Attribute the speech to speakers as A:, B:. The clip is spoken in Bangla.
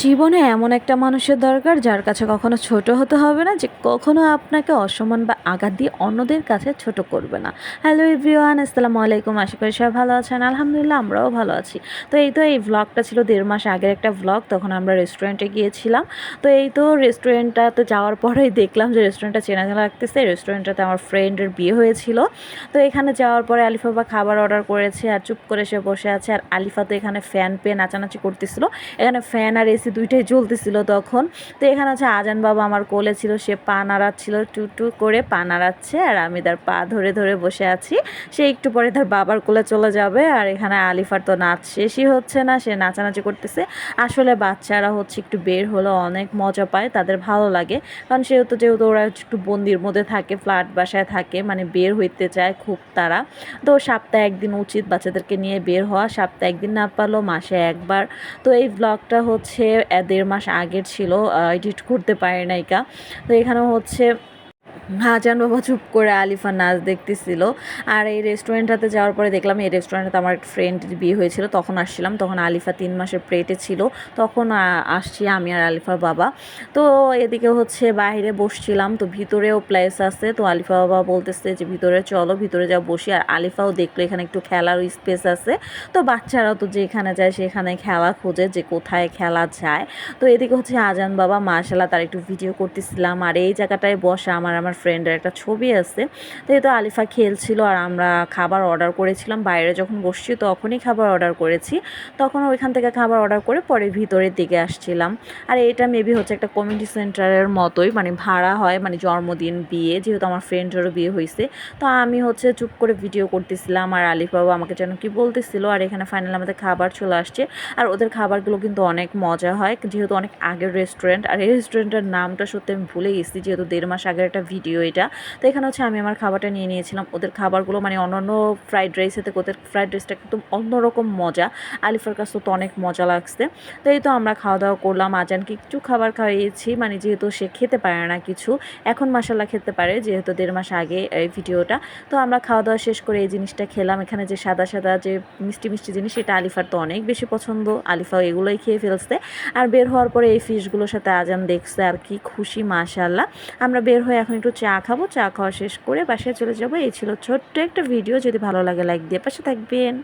A: জীবনে এমন একটা মানুষের দরকার যার কাছে কখনো ছোট হতে হবে না, যে কখনো আপনাকে অসম্মান বা আঘাত দিয়ে অন্যদের কাছে ছোট করবে না। হ্যালো এভরিওয়ান আসসালামু আলাইকুম, আশা করি সবাই ভালো আছেন। আলহামদুলিল্লাহ, আমরাও ভালো আছি। তো এই তো এই ভ্লগটা ছিল দেড় মাস আগের একটা ভ্লগ তখন আমরা রেস্টুরেন্টে গিয়েছিলাম। তো এই তো রেস্টুরেন্টটাতে যাওয়ার পরেই দেখলাম যে রেস্টুরেন্টটা চেনা চেনা লাগতেছে। রেস্টুরেন্টটাতে আমার ফ্রেন্ডের বিয়ে হয়েছিল। তো এখানে যাওয়ার পরে আলিফা বা খাবার অর্ডার করেছে আর চুপ করে সে বসে আছে। আর আলিফা তো এখানে ফ্যান পেয়ে নাচানাচি করতেছিল। এখানে ফ্যান আর এসি দুইটাই জ্বলতেছিল তখন। তো এখানে হচ্ছে আজান বাবা আমার কোলে ছিল, সে পা নাড়াচ্ছিল, টু টু করে পা নাড়াচ্ছে আর আমি তার পা ধরে ধরে বসে আছি। সে একটু পরে তার বাবার কোলে চলে যাবে আর এখানে আলিফার তো নাচ শেষই হচ্ছে না, সে নাচানাচি করতেছে। আসলে বাচ্চারা হচ্ছে একটু বের হলো, অনেক মজা পায়, তাদের ভালো লাগে। কারণ সেহেতু যেহেতু ওরা একটু বন্দির মধ্যে থাকে, ফ্ল্যাট বাসায় থাকে মানে বের হইতে চায় খুব তারা। তো সপ্তাহে একদিন উচিত বাচ্চাদেরকে নিয়ে বের হওয়া, সপ্তাহে একদিন না পারলেও মাসে একবার। তো এই ব্লগটা হচ্ছে দেড় মাস আগের ছিল এডিট করতে পারে নাইকা তো এখানে হচ্ছে হাজান বাবা চুপ করে আলিফা নাচ দেখতেছিল। আর এই রেস্টুরেন্টটাতে যাওয়ার পরে দেখলাম এই রেস্টুরেন্টটাতে আমার একটা ফ্রেন্ডের বিয়ে হয়েছিল, তখন আসছিলাম, তখন আলিফা তিন মাসের প্লেটে ছিল, তখন আসছি আমি আর আলিফার বাবা। তো এদিকে হচ্ছে বাইরে বসছিলাম, তো ভিতরেও প্লেস আছে, তো আলিফা বাবা বলতেছে যে ভিতরে চলো, ভিতরে যা বসি, আর আলিফাও দেখল এখানে একটু খেলার স্পেস আছে। তো বাচ্চারাও তো যেখানে যায় সেখানে খেলা খোঁজে যে কোথায় খেলা যায়। তো এদিকে হচ্ছে আজান বাবা মাশাল্লাহ তার একটু ভিডিও করতেছিলাম, আর এই জায়গাটায় বসা আমার আমার ফ্রেন্ডের একটা ছবি আছে। তো এই তো আলিফা খেলছিল আর আমরা খাবার অর্ডার করেছিলাম। বাইরে যখন বসছি তখনই খাবার অর্ডার করেছি। তখন ওইখান থেকে খাবার অর্ডার করে পরে ভিতরের দিকে আসছিলাম। আর এটা মেবি হচ্ছে একটা কমিউনিটি সেন্টারের মতোই মানে ভাড়া হয় মানে জন্মদিন, বিয়ে, যেহেতু আমার ফ্রেন্ডেরও বিয়ে হয়েছে। তো আমি হচ্ছে চুপ করে ভিডিও করতেছিলাম আর আলিফ বাবু আমাকে যেন কি বলতেছিল, আর এখানে ফাইনাল আমাদের খাবার চলে আসছে। আর ওদের খাবারগুলো কিন্তু অনেক মজা হয়, যেহেতু অনেক আগের রেস্টুরেন্ট আর এই রেস্টুরেন্টের নামটা সত্যি আমি ভুলে গেছি, যেহেতু দেড় মাস আগের একটা ভিডিও এটা। তো এখানে হচ্ছে আমি আমার খাবারটা নিয়ে নিয়েছিলাম। ওদের খাবারগুলো মানে অন্যান্য ফ্রাইড রাইসের থেকে ওদের ফ্রাইড রাইসটা একদম অন্যরকম মজা। আলিফার কাছ তো অনেক মজা লাগছে। তো এই তো আমরা খাওয়া দাওয়া করলাম। আজানকে কিছু খাবার খাইয়েছি? মানে যেহেতু সে খেতে পারে না কিছু, এখন মাসাল্লাহ খেতে পারে যেহেতু দেড় মাস আগে এই ভিডিওটা। তো আমরা খাওয়া দাওয়া শেষ করে এই জিনিসটা খেলাম। এখানে যে সাদা সাদা যে মিষ্টি মিষ্টি জিনিস, সেটা আলিফার তো অনেক বেশি পছন্দ। আলিফা এগুলোই খেয়ে ফেলছে। আর বের হওয়ার পরে এই ফিশগুলোর সাথে আজান দেখছে আর কি খুশি মাশাল্লাহ আমরা বের হয়ে এখন একটু চা খাব, চা খাওয়া শেষ করে বাসায় চলে যাব। এই ছিল ছোট্ট একটা ভিডিও। যদি ভালো লাগে লাইক দিয়ে পাশে থাকবেন।